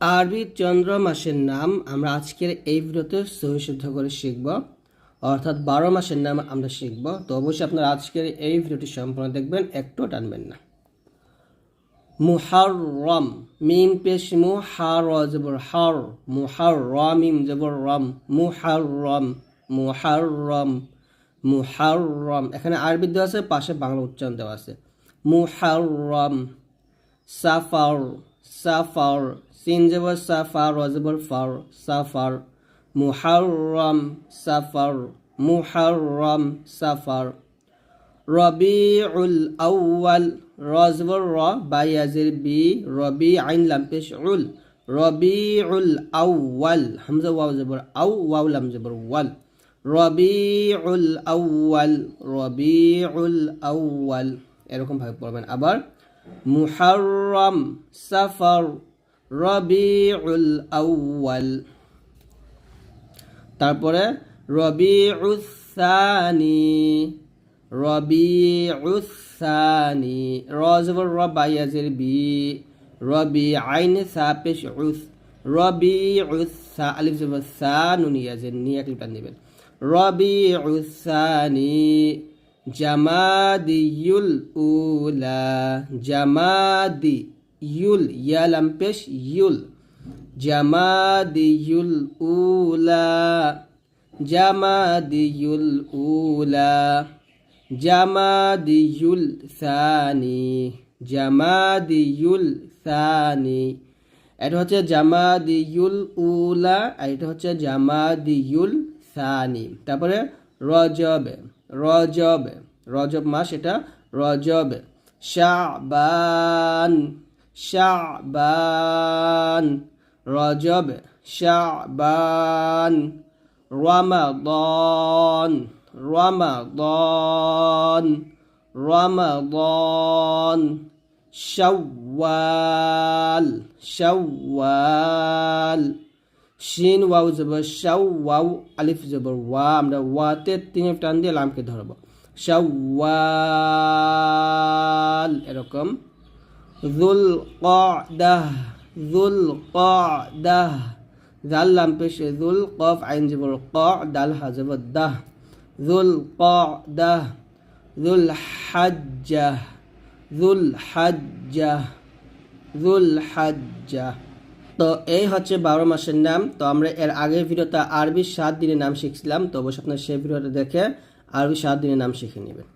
আরবি চন্দ্র মাসের নাম আমরা আজকের এই ভিডিওতে সহিশুদ্ধ করে শিখব। অর্থাৎ বারো মাসের নাম আমরা শিখব। তো অবশ্যই আপনারা আজকের এই ভিডিওটি সম্পূর্ণ দেখবেন একটু টানবেন না। মুহাররম, মিম পেশ মু হার জবর হার, মুহাররম, মিম জবর রম, মুহাররম মুহাররম মুহাররম। এখানে আরবি দেওয়া আছে, পাশে বাংলা উচ্চারণ দেওয়া আছে। মুহাররম, সাফার সাফার সিন জবর সাফার রজবর ফার সাফার মুহাররম সাফার মুহাররম সাফার রবিউল আউয়াল রজবর র বায়াজির বি রবি আইন লাম পেশ উল রবিউল আউয়াল হামজা ওয়াও জবর আউ ওয়াও লাম জবর ওয়াল রবিউল আউয়াল রবিউল আউয়াল এরকম ভাবে পড়বেন আবার মুহাররম সাফার রবিউল আউয়াল তারপরে রবিউসানি রবিউসানি রজবর রবাইয়াজের বি রবি আইন সা পেশ উস রবিউসা আলিফ জবর সা নুনিয়াজের নি এক লিপান দিবেন রবিউসানি জামাদিউল উলা জামাদি ইউল ইয়ালাম পেশ ইউল জামাদিউল উলা জামাদিউল উলা জামাদিউল সানি জামাদিউল সানি। এটা হচ্ছে জামাদিউল উলা আর এটা হচ্ছে জামাদিউল সানি। তারপরে রজবে। রজবে রজব মাস এটা রজবে শাবান শাবান রজব শাবান রমাদন রমাদন রমাদন শাওয়াল শাওয়াল শিন, ওয়াও জবর, শাও, ওয়াও, আলিফ জবর, ওয়া। আমরা ওয়াতে তিন টান দিয়ে লামকে ধরবো। শাওয়াল এরকম। জুল কদাহ জুল কদাহ। জাল লাম পেশে, জুল কফ, আইন জবর, ক, দাল, হা জবর, দাহ। জুল কদাহ, জুল হাজ্জাহ জুল হাজ্জাহ জুল হাজ্জাহ। তো এই হচ্ছে বারো মাসের নাম। তো আমরা এর আগের ভিডিওতে আরবি সাত দিনের নাম শিখছিলাম। তো অবশ্যই আপনার সেই ভিডিওটা দেখে আরবি সাত দিনের নাম শিখে নেবেন।